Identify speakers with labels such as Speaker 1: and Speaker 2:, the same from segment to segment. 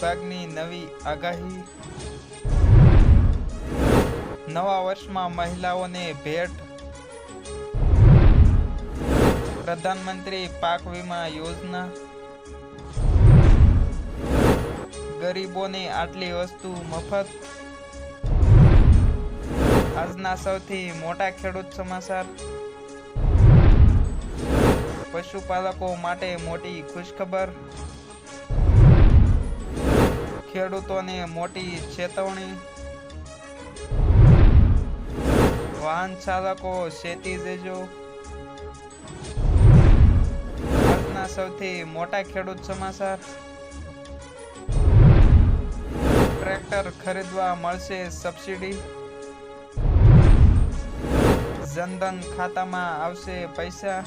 Speaker 1: વિભાગની નવી આગાહી. નવા વર્ષમાં મહિલાઓને ભેટ. પ્રધાનમંત્રી પાક વીમા યોજના. ગરીબોને આટલી વસ્તુ મફત. આજના સૌથી મોટા ખેડૂત સમાચાર. પશુપાલકો માટે મોટી ખુશખબર. ખેડૂતોને મોટી ચેતવણી. વાહન ચાલકો શેતી દેજો આજના સૌથી મોટા ખેડૂત સમાચાર. ટ્રેક્ટર ખરીદવા મળશે સબસિડી. જનધન ખાતામાં આવશે પૈસા.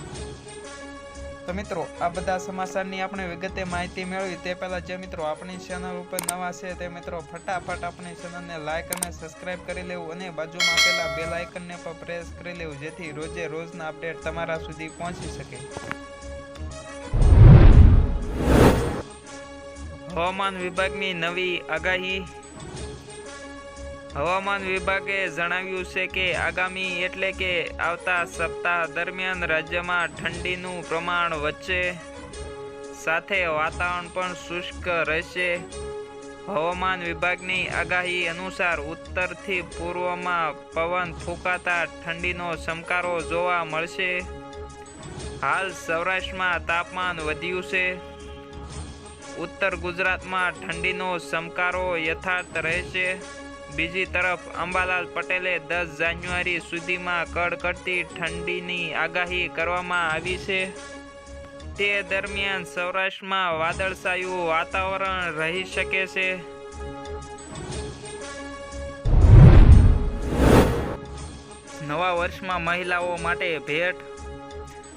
Speaker 1: તો મિત્રો, આ બધા સમાચારની આપણે વિગતે માહિતી મેળવી. તે પહેલાં જે મિત્રો આપણી ચેનલ ઉપર નવા છે, તે મિત્રો ફટાફટ આપણી ચેનલને લાઇક અને સબસ્ક્રાઇબ કરી લેવું અને બાજુમાં આપેલા બે લાઇકનને પણ પ્રેસ કરી લેવું, જેથી રોજે રોજના અપડેટ તમારા સુધી પહોંચી શકે. હવામાન વિભાગની નવી આગાહી હવામાન વિભાગે જણાવ્યું છે કે આગામી એટલે કે આવતા સપ્તાહ દરમિયાન રાજ્યમાં ઠંડીનું પ્રમાણ વધશે. સાથે વાતાવરણ પણ શુષ્ક રહેશે. હવામાન વિભાગની આગાહી અનુસાર ઉત્તરથી પૂર્વમાં પવન ફૂંકાતા ઠંડીનો ચમકારો જોવા મળશે. હાલ સૌરાષ્ટ્રમાં તાપમાન વધ્યું છે. ઉત્તર ગુજરાતમાં ઠંડીનો ચમકારો યથાર્થ રહેશે. બીજી તરફ અંબાલાલ પટેલે દસ જાન્યુઆરી સુધીમાં કડકડતી ઠંડીની આગાહી કરવામાં આવી છે. તે દરમિયાન સૌરાષ્ટ્રમાં વાદળછાયું વાતાવરણ રહી શકે છે. નવા વર્ષમાં મહિલાઓ માટે ભેટ.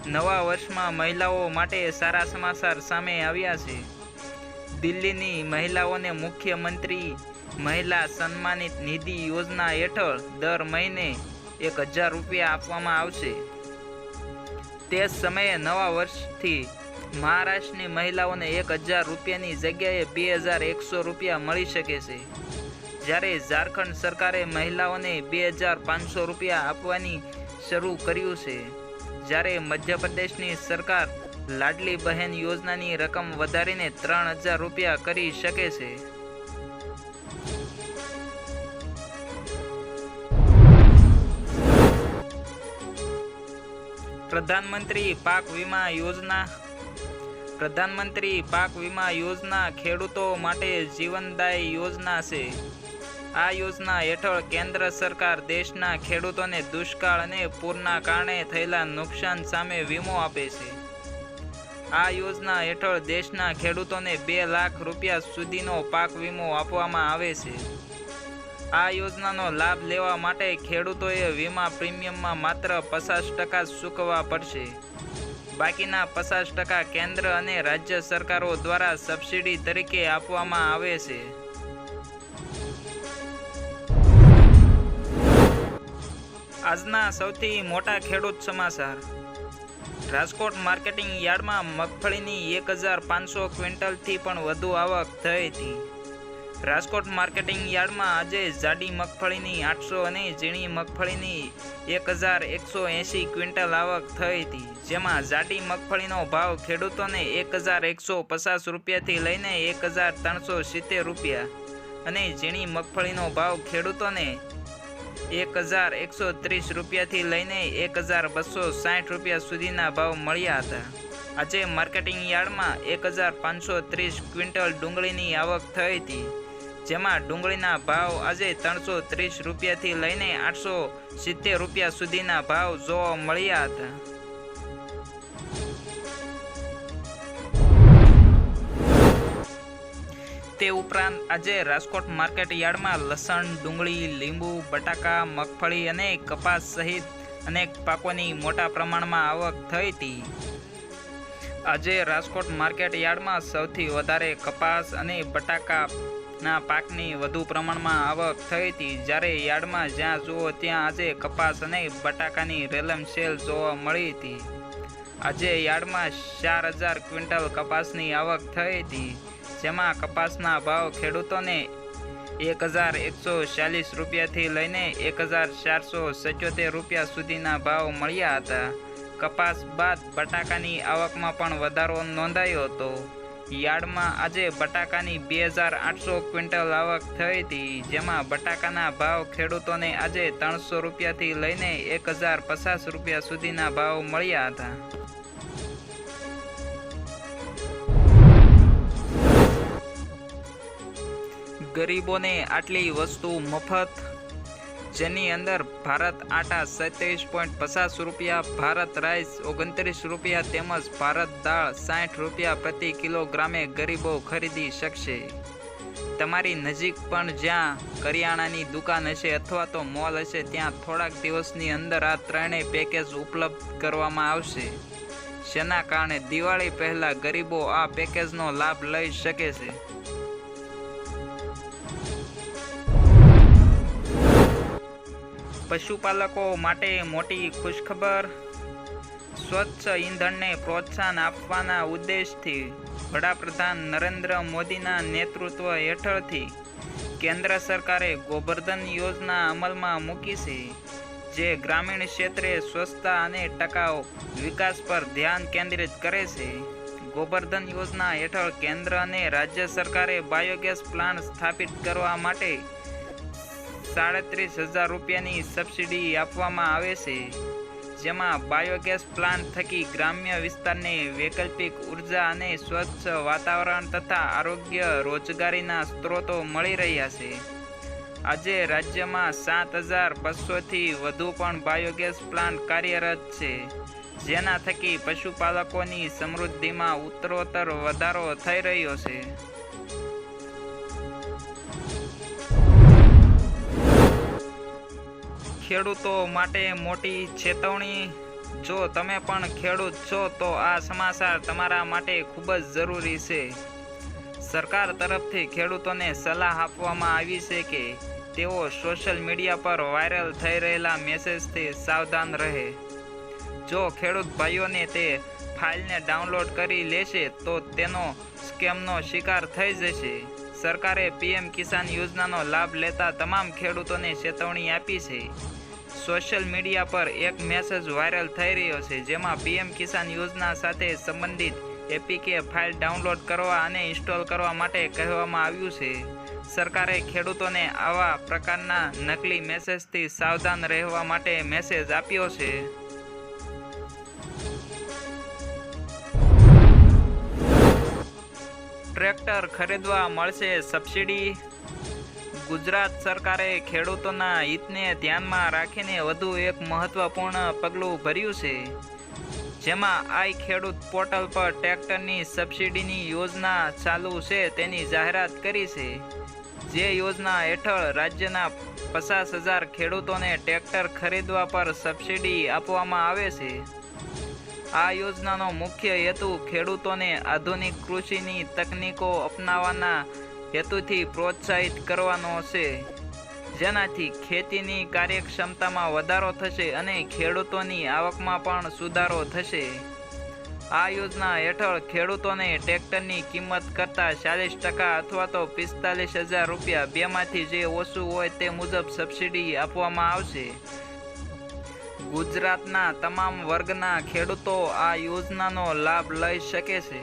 Speaker 1: નવા વર્ષમાં મહિલાઓ માટે સારા સમાચાર સામે આવ્યા છે. દિલ્હીની મહિલાઓને મુખ્યમંત્રી મહિલા સન્માનિત નિધિ યોજના હેઠળ દર મહિને એક હજાર રૂપિયા આપવામાં આવશે. તે સમયે નવા વર્ષથી મહારાષ્ટ્રની મહિલાઓને એક હજાર રૂપિયાની જગ્યાએ બે હજાર એકસો રૂપિયા મળી શકે છે. જ્યારે ઝારખંડ સરકારે મહિલાઓને બે હજાર પાંચસો રૂપિયા આપવાની શરૂ કર્યું છે, જ્યારે મધ્યપ્રદેશની સરકાર લાડલી બહેન યોજનાની રકમ વધારીને ત્રણ હજાર રૂપિયા કરી શકે છે. પ્રધાનમંત્રી પાક વીમા યોજના. પ્રધાનમંત્રી પાક વીમા યોજના ખેડૂતો માટે જીવનદાયી યોજના છે. આ યોજના હેઠળ કેન્દ્ર સરકાર દેશના ખેડૂતોને દુષ્કાળ અને પૂરના કારણે થયેલા નુકસાન સામે વીમો આપે છે. આ યોજના હેઠળ દેશના ખેડૂતોને બે લાખ રૂપિયા સુધીનો પાક વીમો આપવામાં આવે છે. આ યોજનાનો લાભ લેવા માટે ખેડૂતોએ વીમા પ્રીમિયમમાં માત્ર પચાસ ટકા ચૂકવવા પડશે. બાકીના પચાસ ટકા કેન્દ્ર અને રાજ્ય સરકારો દ્વારા સબસિડી તરીકે આપવામાં આવે છે. આજના સૌથી મોટા ખેડૂત સમાચાર. રાજકોટ માર્કેટિંગ યાર્ડમાં મગફળીની એક હજાર પાંચસો ક્વિન્ટલથી પણ વધુ આવક થઈ હતી. રાજકોટ માર્કેટિંગ યાર્ડમાં આજે જાડી મગફળીની આઠસો અને ઝીણી મગફળીની એક હજાર એકસો એંશી ક્વિન્ટલ આવક થઈ હતી, જેમાં જાડી મગફળીનો ભાવ ખેડૂતોને એક હજાર એકસો પચાસ રૂપિયાથી લઈને એક હજાર ત્રણસો સિત્તેર રૂપિયા અને ઝીણી મગફળીનો ભાવ ખેડૂતોને એક હજાર એકસો ત્રીસ રૂપિયાથી લઈને એક હજાર બસો સાઠ રૂપિયા સુધીના ભાવ મળ્યા હતા. આજે માર્કેટિંગ યાર્ડમાં એક હજાર પાંચસો ત્રીસ ક્વિન્ટલ ડુંગળીની આવક થઈ હતી. જેમાં ડુંગળીના ભાવ આજે ત્રણસો ત્રીસ રૂપિયાથી લઈને આઠસો સિત્તેર રૂપિયા સુધીના ભાવ જોવા મળ્યા હતા. તે ઉપરાંત આજે રાજકોટ માર્કેટ યાર્ડમાં લસણ, ડુંગળી, લીંબુ, બટાકા, મગફળી અને કપાસ સહિત અનેક પાકોની મોટા પ્રમાણમાં આવક થઈ હતી. આજે રાજકોટ માર્કેટ યાર્ડમાં સૌથી વધારે કપાસ અને બટાકાના પાકની વધુ પ્રમાણમાં આવક થઈ હતી. જ્યારે યાર્ડમાં જ્યાં જુઓ ત્યાં આજે કપાસ અને બટાકાની રેલમ સેલ જોવા મળી હતી. આજે યાર્ડમાં ચાર હજાર ક્વિન્ટલ કપાસની આવક થઈ હતી, જેમાં કપાસના ભાવ ખેડૂતોને એક હજાર એકસો ચાલીસ રૂપિયાથી લઈને એક હજાર ચારસો સત્યોતેર રૂપિયા સુધીના ભાવ મળ્યા હતા. કપાસ બાદ બટાકાની આવકમાં પણ વધારો નોંધાયો હતો. યાર્ડમાં આજે બટાકાની બે હજાર આઠસો ક્વિન્ટલ આવક થઈ હતી, જેમાં બટાકાના ભાવ ખેડૂતોને આજે ત્રણસો રૂપિયાથી લઈને એક હજાર પચાસ રૂપિયા સુધીના ભાવ મળ્યા હતા. ગરીબોને આટલી વસ્તુ મફત જેની અંદર ભારત આટા સત્યાવીસ પોઈન્ટ પચાસ રૂપિયા, ભારત રાઈસ ઓગણત્રીસ રૂપિયા તેમજ ભારત દાળ સાઠ રૂપિયા પ્રતિ કિલોગ્રામે ગરીબો ખરીદી શકશે. તમારી નજીક પણ જ્યાં કરિયાણાની દુકાન હશે અથવા તો મોલ હશે, ત્યાં થોડાક દિવસની અંદર આ ત્રણેય પેકેજ ઉપલબ્ધ કરવામાં આવશે. જેના કારણે દિવાળી પહેલાં ગરીબો આ પેકેજનો લાભ લઈ શકે છે? પશુપાલકો માટે મોટી ખુશખબર, સ્વચ્છ ઈંધણને પ્રોત્સાહન આપવાના ઉદ્દેશથી વડાપ્રધાન નરેન્દ્ર મોદીના નેતૃત્વ હેઠળથી કેન્દ્ર સરકારે ગોબર્ધન યોજના અમલમાં મૂકી છે, જે ગ્રામીણ ક્ષેત્રે સ્વચ્છતા અને ટકાઉ વિકાસ પર ધ્યાન કેન્દ્રિત કરે છે. ગોબર્ધન યોજના હેઠળ કેન્દ્ર અને રાજ્ય સરકારે બાયોગેસ પ્લાન્ટ સ્થાપિત કરવા માટે સાડત્રીસ હજાર રૂપિયાની સબસિડી આપવામાં આવે છે, જેમાં બાયોગેસ પ્લાન્ટ થકી ગ્રામ્ય વિસ્તારને વૈકલ્પિક ઊર્જા અને સ્વચ્છ વાતાવરણ તથા આરોગ્ય રોજગારીના સ્ત્રોતો મળી રહ્યા છે. આજે રાજ્યમાં સાત હજાર બસોથી વધુ પણ બાયોગેસ પ્લાન્ટ કાર્યરત છે, જેના થકી પશુપાલકોની સમૃદ્ધિમાં ઉત્તરોત્તર વધારો થઈ રહ્યો છે. ખેડૂતો માટે મોટી ચેતવણી. જો તમે પણ ખેડૂત છો, તો આ સમાચાર તમારા માટે ખૂબ જ જરૂરી છે. સરકાર તરફથી ખેડૂતોને સલાહ આપવામાં આવી છે કે તેઓ સોશિયલ મીડિયા પર વાયરલ થઈ રહેલા મેસેજથી સાવધાન રહે. જો ખેડૂત ભાઈઓને તે ફાઇલને ડાઉનલોડ કરી લેશે, તો તેનો સ્કેમનો શિકાર થઈ જશે. સરકારે પીએમ કિસાન યોજનાનો લાભ લેતા તમામ ખેડૂતોને ચેતવણી આપી છે. સોશિયલ મીડિયા પર એક મેસેજ વાયરલ થઈ રહ્યો છે, જેમાં પીએમ કિસાન યોજના સાથે સંબંધિત એપીકે ફાઇલ ડાઉનલોડ કરવા અને ઇન્સ્ટોલ કરવા માટે કહેવામાં આવ્યું છે. સરકારે ખેડૂતોને આવા પ્રકારના નકલી મેસેજથી સાવધાન રહેવા માટે મેસેજ આપ્યો છે. ટ્રેક્ટર ખરીદવા મળશે સબસિડી? ગુજરાત સરકારે ખેડૂતોના હિતને ધ્યાનમાં રાખીને વધુ એક મહત્વપૂર્ણ પગલું ભર્યું છે. જેમાં આઈ ખેડૂત પોર્ટલ પર ટ્રેક્ટરની સબસિડીની યોજના ચાલુ છે તેની જાહેરાત કરી છે. જે યોજના હેઠળ રાજ્યના પચાસ હજાર ખેડૂતોને ટ્રેક્ટર ખરીદવા પર સબસિડી આપવામાં આવે છે. આ યોજનાનો મુખ્ય હેતુ ખેડૂતોને આધુનિક કૃષિની તકનીકો અપનાવવાના હેતુથી પ્રોત્સાહિત કરવાનો છે જેનાથી ખેતીની કાર્યક્ષમતામાં વધારો થશે અને ખેડૂતોની આવકમાં પણ સુધારો થશે. આ યોજના હેઠળ ખેડૂતોને ટ્રેક્ટરની કિંમત કરતાં ચાલીસ ટકા અથવા તો પિસ્તાલીસ હજાર રૂપિયા બેમાંથી જે ઓછું હોય તે મુજબ સબસિડી આપવામાં આવશે. ગુજરાતના તમામ વર્ગના ખેડૂતો આ યોજનાનો લાભ લઈ શકે છે.